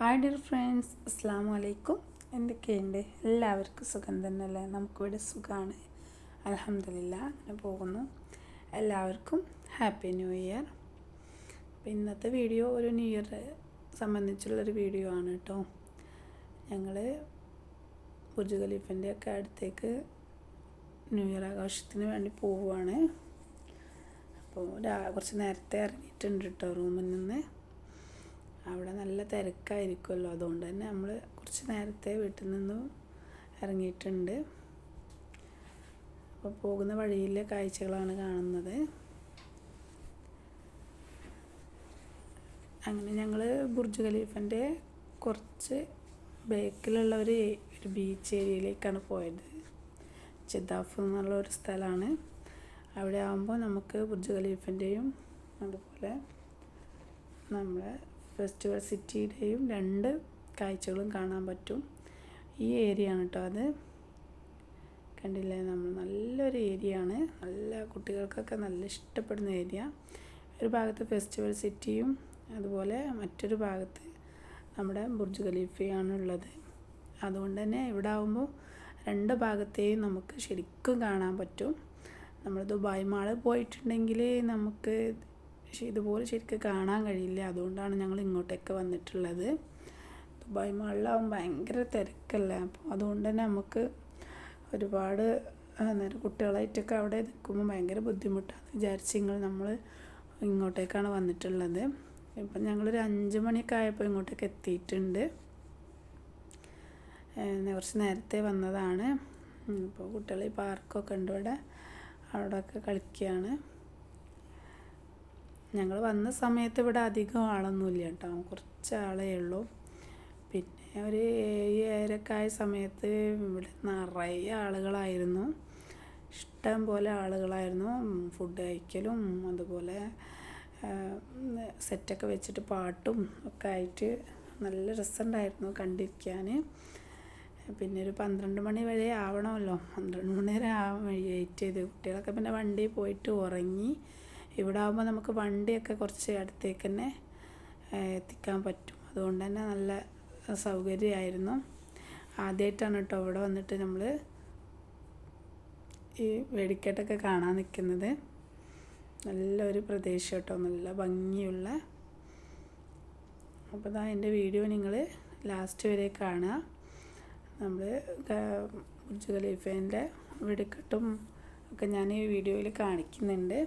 Hi dear friends അസ്സാം വലൈക്കും എന്തൊക്കെയുണ്ട്? എല്ലാവർക്കും സുഖം തന്നെയല്ലേ? നമുക്കിവിടെ സുഖമാണ് അലഹമില്ല അങ്ങനെ പോകുന്നു. എല്ലാവർക്കും ഹാപ്പി ന്യൂ ഇയർ. അപ്പോൾ ഇന്നത്തെ വീഡിയോ ഒരു ന്യൂ ഇയർ സംബന്ധിച്ചുള്ളൊരു വീഡിയോ ആണ് കേട്ടോ. ഞങ്ങൾ ബുർജ് ഖലീഫിന്റെ ഒക്കെ അടുത്തേക്ക് ന്യൂ ഇയർ ആഘോഷത്തിന് വേണ്ടി പോവുകയാണ് അപ്പോൾ കുറച്ച് നേരത്തെ ഇറങ്ങിയിട്ടുണ്ട് കേട്ടോ റൂമിൽ നിന്ന്. അവിടെ നല്ല തിരക്കായിരിക്കുമല്ലോ. അതുകൊണ്ട് തന്നെ നമ്മൾ കുറച്ച് നേരത്തെ വീട്ടിൽ നിന്ന് ഇറങ്ങിയിട്ടുണ്ട്. അപ്പോൾ പോകുന്ന വഴിയിലെ കാഴ്ചകളാണ് കാണുന്നത്. അങ്ങനെ ഞങ്ങൾ ബുർജ് ഖലീഫന്റെ കുറച്ച് ബേക്കിലുള്ള ഒരു ഒരു ബീച്ച് ഏരിയയിലേക്കാണ് പോയത്. ജദാഫ് എന്നുള്ള ഒരു സ്ഥലമാണ്. അവിടെ ആകുമ്പോൾ നമുക്ക് ബുർജ് ഖലീഫന്റെയും അതുപോലെ നമ്മളെ ഫെസ്റ്റിവൽ സിറ്റിയുടെയും രണ്ട് കാഴ്ചകളും കാണാൻ പറ്റും. ഈ ഏരിയ ആണ് കേട്ടോ അത്. കണ്ടില്ലേ? നമ്മൾ നല്ലൊരു ഏരിയ ആണ്. നല്ല കുട്ടികൾക്കൊക്കെ നല്ല ഇഷ്ടപ്പെടുന്ന ഏരിയ. ഒരു ഭാഗത്ത് ഫെസ്റ്റിവൽ സിറ്റിയും അതുപോലെ മറ്റൊരു ഭാഗത്ത് നമ്മുടെ ബുർജ് ഖലീഫയാണ് ഉള്ളത്. അതുകൊണ്ട് തന്നെ ഇവിടെ ആകുമ്പോൾ രണ്ട് ഭാഗത്തെയും നമുക്ക് ശരിക്കും കാണാൻ പറ്റും. നമ്മൾ ദുബായ് മാൾ പോയിട്ടുണ്ടെങ്കിൽ നമുക്ക് പക്ഷെ ഇതുപോലെ ശരിക്കും കാണാൻ കഴിയില്ല. അതുകൊണ്ടാണ് ഞങ്ങൾ ഇങ്ങോട്ടേക്ക് വന്നിട്ടുള്ളത്. ദുബായ് മാളിലാവും ഭയങ്കര തിരക്കല്ലേ? അപ്പോൾ അതുകൊണ്ട് തന്നെ നമുക്ക് ഒരുപാട് അന്നേരം കുട്ടികളായിട്ടൊക്കെ അവിടെ നിൽക്കുമ്പോൾ ഭയങ്കര ബുദ്ധിമുട്ടാണ് വിചാരിച്ച് നിങ്ങൾ നമ്മൾ ഇങ്ങോട്ടേക്കാണ് വന്നിട്ടുള്ളത്. ഇപ്പം ഞങ്ങളൊരു അഞ്ച് മണിയൊക്കെ ആയപ്പോൾ ഇങ്ങോട്ടേക്ക് എത്തിയിട്ടുണ്ട്. കുറച്ച് നേരത്തെ വന്നതാണ്. ഇപ്പോൾ കുട്ടികൾ ഈ പാർക്കൊക്കെ ഉണ്ട് ഇവിടെ. അവിടെയൊക്കെ കളിക്കുകയാണ്. ഞങ്ങൾ വന്ന സമയത്ത് ഇവിടെ അധികം ആളൊന്നുമില്ല കേട്ടോ. കുറച്ച് ആളേ ഉള്ളൂ. പിന്നെ ഒരു ഏഴ് ഏഴരക്കായ സമയത്ത് ഇവിടെ നിറയെ ആളുകളായിരുന്നു. ഇഷ്ടം പോലെ ആളുകളായിരുന്നു. ഫുഡ് കഴിക്കലും അതുപോലെ സെറ്റൊക്കെ വെച്ചിട്ട് പാട്ടും ഒക്കെ ആയിട്ട് നല്ല രസമുണ്ടായിരുന്നു കണ്ടിരിക്കാൻ. പിന്നെ ഒരു പന്ത്രണ്ട് മണി വരെ ആവണമല്ലോ. പന്ത്രണ്ട് മണി വരെ ആവാൻ വെയിറ്റ് ചെയ്ത്. കുട്ടികളൊക്കെ പിന്നെ വണ്ടിയിൽ പോയിട്ട് ഉറങ്ങി. ഇവിടെ ആകുമ്പോൾ നമുക്ക് വണ്ടിയൊക്കെ കുറച്ച് അടുത്തേക്ക് തന്നെ എത്തിക്കാൻ പറ്റും. അതുകൊണ്ട് തന്നെ നല്ല സൗകര്യമായിരുന്നു. ആദ്യമായിട്ടാണ് കേട്ടോ ഇവിടെ വന്നിട്ട് നമ്മൾ ഈ വെടിക്കെട്ടൊക്കെ കാണാൻ നിൽക്കുന്നത്. നല്ലൊരു പ്രദേശം കേട്ടോ നല്ല ഭംഗിയുള്ള. അപ്പോൾ ഇതാ എന്റെ വീഡിയോ നിങ്ങൾ ലാസ്റ്റ് വരെ കാണുക. നമ്മൾ ബുർജ് ഖലീഫേന്റെ വെടിക്കെട്ടും ഒക്കെ ഞാൻ ഈ വീഡിയോയിൽ കാണിക്കുന്നുണ്ട്.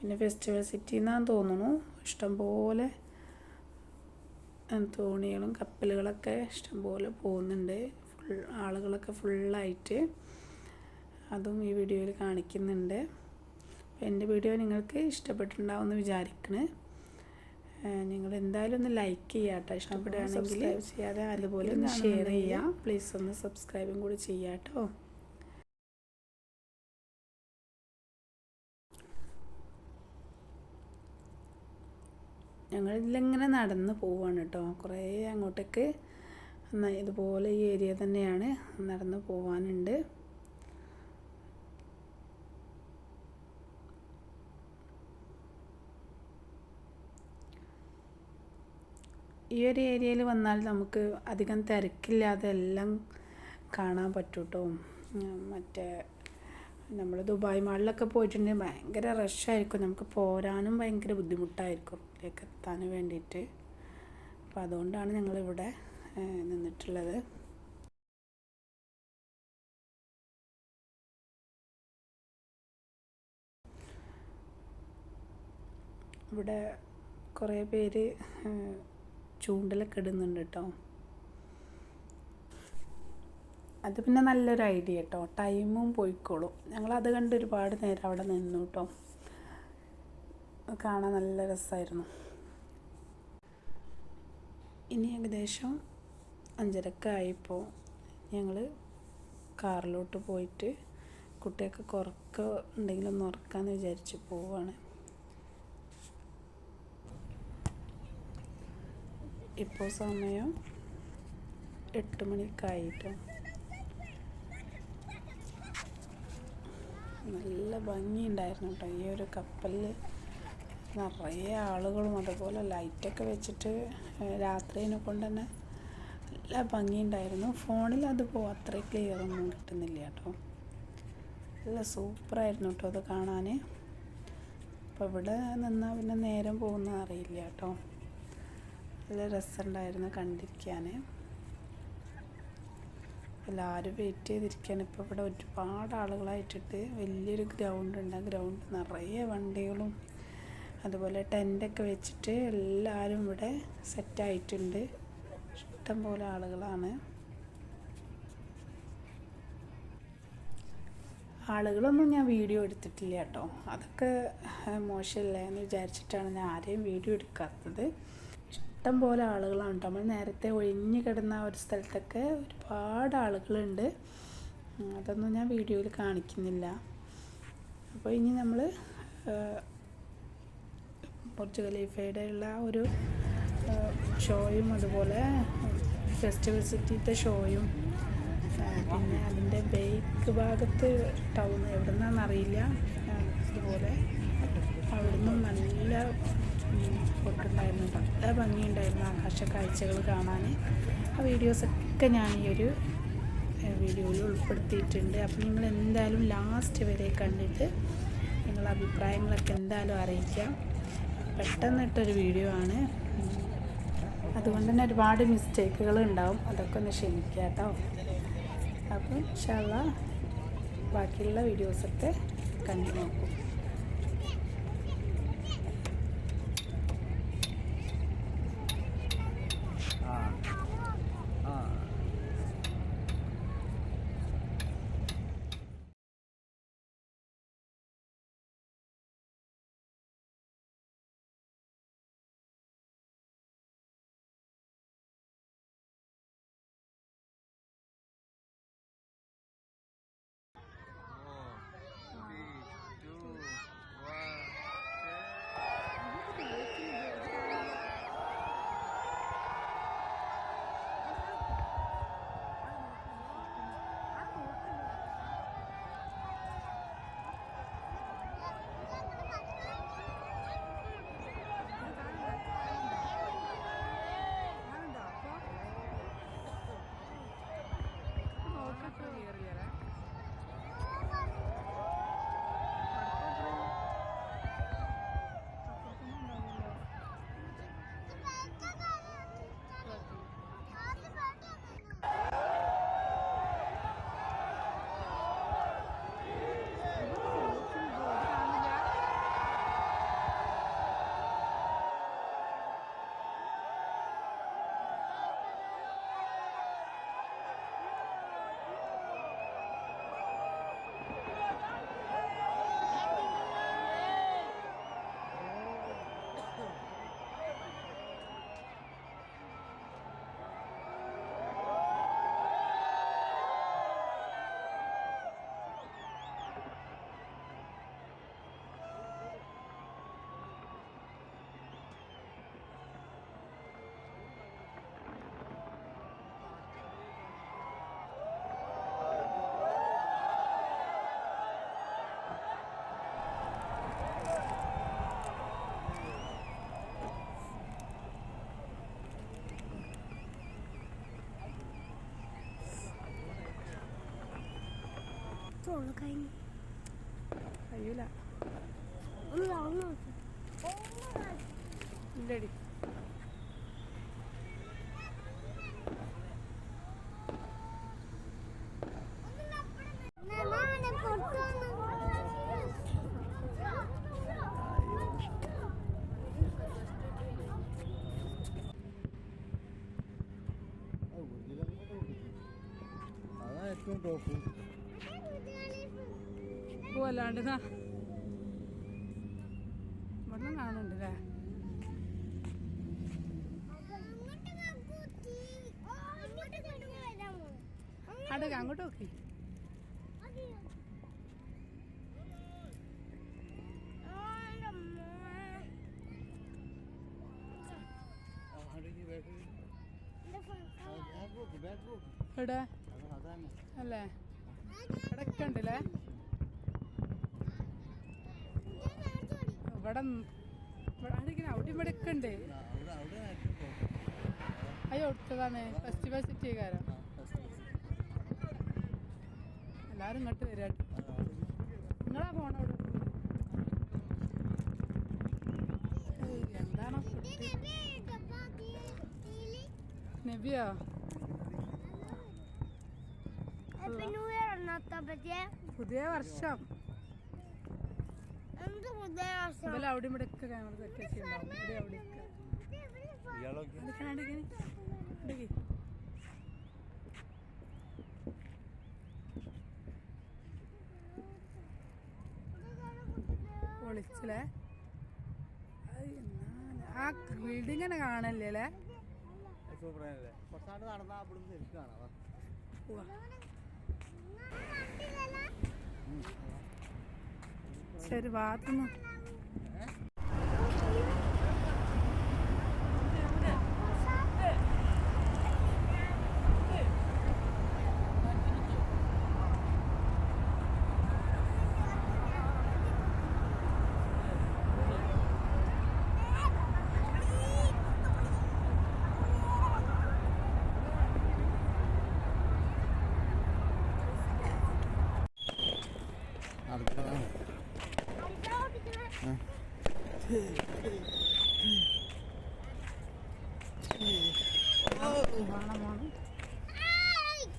പിന്നെ ഫെസ്റ്റിവൽ സിറ്റി എന്നാന്ന് തോന്നുന്നു. ഇഷ്ടംപോലെ തോണികളും കപ്പലുകളൊക്കെ ഇഷ്ടംപോലെ പോകുന്നുണ്ട്. ഫുൾ ആളുകളൊക്കെ ഫുള്ളായിട്ട് അതും ഈ വീഡിയോയിൽ കാണിക്കുന്നുണ്ട്. അപ്പോൾ എന്റെ വീഡിയോ നിങ്ങൾക്ക് ഇഷ്ടപ്പെട്ടിട്ടുണ്ടാവുമെന്ന് വിചാരിക്കണേ. നിങ്ങൾ എന്തായാലും ഒന്ന് ലൈക്ക് ചെയ്യുക കേട്ടോ. ഇഷ്ടപ്പെടുകയാണെങ്കിൽ ചെയ്യാതെ അതുപോലെ ഒന്ന് ഷെയർ ചെയ്യുക പ്ലീസ് ഒന്ന് സബ്സ്ക്രൈബും കൂടി ചെയ്യാം കേട്ടോ. ഞങ്ങൾ ഇതിലിങ്ങനെ നടന്ന് പോവാണ് കേട്ടോ കുറേ അങ്ങോട്ടേക്ക് ഇതുപോലെ ഈ ഏരിയ തന്നെയാണ് നടന്ന് പോവാനുണ്ട്. ഈ ഒരു ഏരിയയിൽ വന്നാൽ നമുക്ക് അധികം തിരക്കില്ലാതെ എല്ലാം കാണാൻ പറ്റൂട്ടോ. മറ്റേ നമ്മൾ ദുബായ് മാളിലൊക്കെ പോയിട്ടുണ്ടെങ്കിൽ ഭയങ്കര റഷായിരിക്കും നമുക്ക് പോരാനും ഭയങ്കര ബുദ്ധിമുട്ടായിരിക്കും. ഇതിലേക്ക് എത്താൻ വേണ്ടിയിട്ട്. അപ്പോൾ അതുകൊണ്ടാണ് ഞങ്ങളിവിടെ നിന്നിട്ടുള്ളത്. ഇവിടെ കുറേ പേര് ചൂണ്ടലൊക്കെ ഇടുന്നുണ്ട് കേട്ടോ അത് പിന്നെ നല്ലൊരു ഐഡിയ കേട്ടോ. ടൈമും പോയിക്കോളും. ഞങ്ങളത് കണ്ട് ഒരുപാട് നേരം അവിടെ നിന്നു കേട്ടോ. കാണാൻ നല്ല രസമായിരുന്നു. ഇനി ഏകദേശം അഞ്ചരക്കായപ്പോൾ ഞങ്ങൾ കാറിലോട്ട് പോയിട്ട് കുട്ടിയൊക്കെ കുറക്ക ഉണ്ടെങ്കിലൊന്ന് ഉറക്കാന്ന് വിചാരിച്ച് പോവാണ്. ഇപ്പോൾ സമയം എട്ട് മണിക്കായിട്ടോ നല്ല ഭംഗിയുണ്ടായിരുന്നു കേട്ടോ ഈ ഒരു കപ്പലിൽ നിറയെ ആളുകളും അതുപോലെ ലൈറ്റൊക്കെ വെച്ചിട്ട് രാത്രിനെ കൊണ്ട് തന്നെ നല്ല ഭംഗിയുണ്ടായിരുന്നു. ഫോണിൽ അത് പോ അത്ര ക്ലിയർ ഒന്നും കിട്ടുന്നില്ല കേട്ടോ നല്ല സൂപ്പറായിരുന്നു കേട്ടോ അത് കാണാൻ അപ്പോൾ ഇവിടെ നിന്നാൽ പിന്നെ നേരം പോകുന്നത് അറിയില്ല കേട്ടോ നല്ല രസമുണ്ടായിരുന്നു കണ്ടിരിക്കാൻ എല്ലാവരും വെയിറ്റ് ചെയ്തിരിക്കുകയാണ് ഇപ്പോൾ ഇവിടെ ഒരുപാട് ആളുകളായിട്ടിട്ട് വലിയൊരു ഗ്രൗണ്ട് ഉണ്ട്. ആ ഗ്രൗണ്ട് നിറയെ വണ്ടികളും അതുപോലെ ടെന്റൊക്കെ വെച്ചിട്ട് എല്ലാവരും ഇവിടെ സെറ്റായിട്ടുണ്ട് ഇഷ്ടം പോലെ ആളുകളാണ്. ആളുകളൊന്നും ഞാൻ വീഡിയോ എടുത്തിട്ടില്ല കേട്ടോ. അതൊക്കെ മോശമല്ലേ എന്ന് വിചാരിച്ചിട്ടാണ് ഞാൻ ആരെയും വീഡിയോ എടുക്കാത്തത്. ഇഷ്ടം പോലെ ആളുകളാണ് നമ്മൾ നേരത്തെ ഒഴിഞ്ഞു കിടന്ന ഒരു സ്ഥലത്തൊക്കെ ഒരുപാട് ആളുകളുണ്ട്. അതൊന്നും ഞാൻ വീഡിയോയിൽ കാണിക്കുന്നില്ല. അപ്പോൾ ഇനി നമ്മൾ ബുർജ് ഖലീഫയുടെ ഉള്ള ഒരു ഷോയും അതുപോലെ ഫെസ്റ്റിവൽ സിറ്റിയിലത്തെ ഷോയും പിന്നെ അതിന്റെ ബേക്ക് ഭാഗത്ത് ടൗൺ എവിടെ നിന്നാണെന്നറിയില്ല അതുപോലെ അവിടുന്ന് നല്ല പൊട്ടുണ്ടായിരുന്നു നല്ല ഭംഗിയുണ്ടായിരുന്നു ആകാശ കാഴ്ചകൾ കാണാൻ. ആ വീഡിയോസൊക്കെ ഞാൻ ഈ ഒരു വീഡിയോയിൽ ഉൾപ്പെടുത്തിയിട്ടുണ്ട്. അപ്പോൾ നിങ്ങൾ എന്തായാലും ലാസ്റ്റ് വരെ കണ്ടിട്ട് നിങ്ങളുടെ അഭിപ്രായങ്ങളൊക്കെ എന്തായാലും അറിയിക്കാം. പെട്ടെന്നിട്ടൊരു വീഡിയോ ആണ്. അതുകൊണ്ട് തന്നെ ഒരുപാട് മിസ്റ്റേക്കുകൾ ഉണ്ടാവും. അതൊക്കെ ഒന്ന് ക്ഷമിക്കുക കേട്ടോ. അപ്പം ഇൻഷാല്ല ബാക്കിയുള്ള വീഡിയോസൊക്കെ കണ്ടു നോക്കും. തോൾ കഴിഞ്ഞു. കഴിയൂല. ഒന്ന് നോക്ക്. ഇല്ലടി. ഏറ്റവും ടോപ്പ് പോവല്ലാണ്ട് ഇതാ ഇവിടുന്ന് കാണുന്നുണ്ട് അല്ലേ അടുക്ക അങ്ങോട്ട് നോക്കി. അല്ലേ? ഇവിടെ ഇവിടെ അവിടെ ഇവിടെ ഒക്കെ ഉണ്ട്? അവിടെ അവിടെ അയ്യോ കൊടുത്തതാണ്. ഫെസ്റ്റിവൽ സിറ്റി കാരം ഫസ്റ്റ് ബസ് എല്ലാവരും ഇങ്ങോട്ട് വരാ. നിങ്ങളാ ഫോൺ അവിടെ? എന്താണോ നബിയോ പുതിയ വർഷം. ഇവലെ അവിടെ ഇവിടെ ഒക്കെ ക്യാമറ സെറ്റ് വെച്ചിട്ടുണ്ടാവും ഇവിടെ അവിടെ എന്നാണ്. ആ ബിൽഡിംഗ് തന്നെ കാണല്ലേ അല്ലേ? കുറച്ചാണ്ട് നടന്നാ അവിടുന്ന് ശരിക്കും കാണാം. Serivado? Né?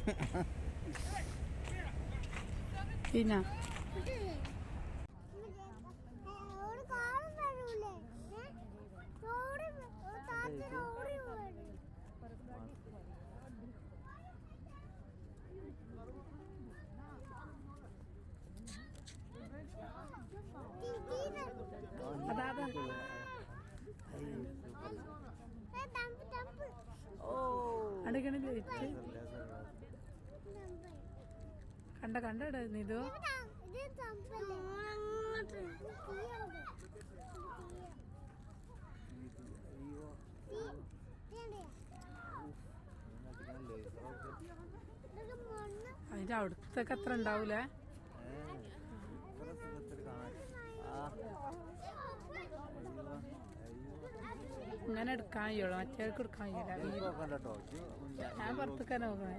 പിന്നെ? അതാ അടുക്കണ ജയിച്ച് കണ്ട കണ്ട നിതു അതിന്റെ അവിടുത്തൊക്കെ അത്ര ഉണ്ടാവൂലേ? ഇങ്ങനെ എടുക്കാൻ കഴിയുള്ളൂ. മറ്റേക്ക് എടുക്കാൻ കഴിയില്ല. ഞാൻ പുറത്തേക്ക് തന്നെ നോക്കണേ.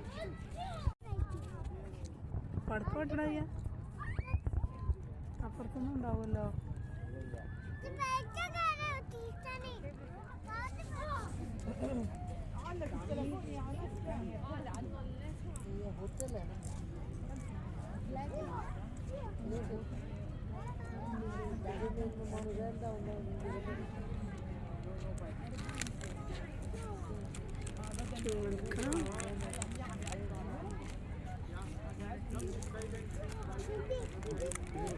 പടക്കം ചെയ്യാ അപ്പുറത്തൊന്നും ഉണ്ടാവുമല്ലോ എടുക്കണം Thank you.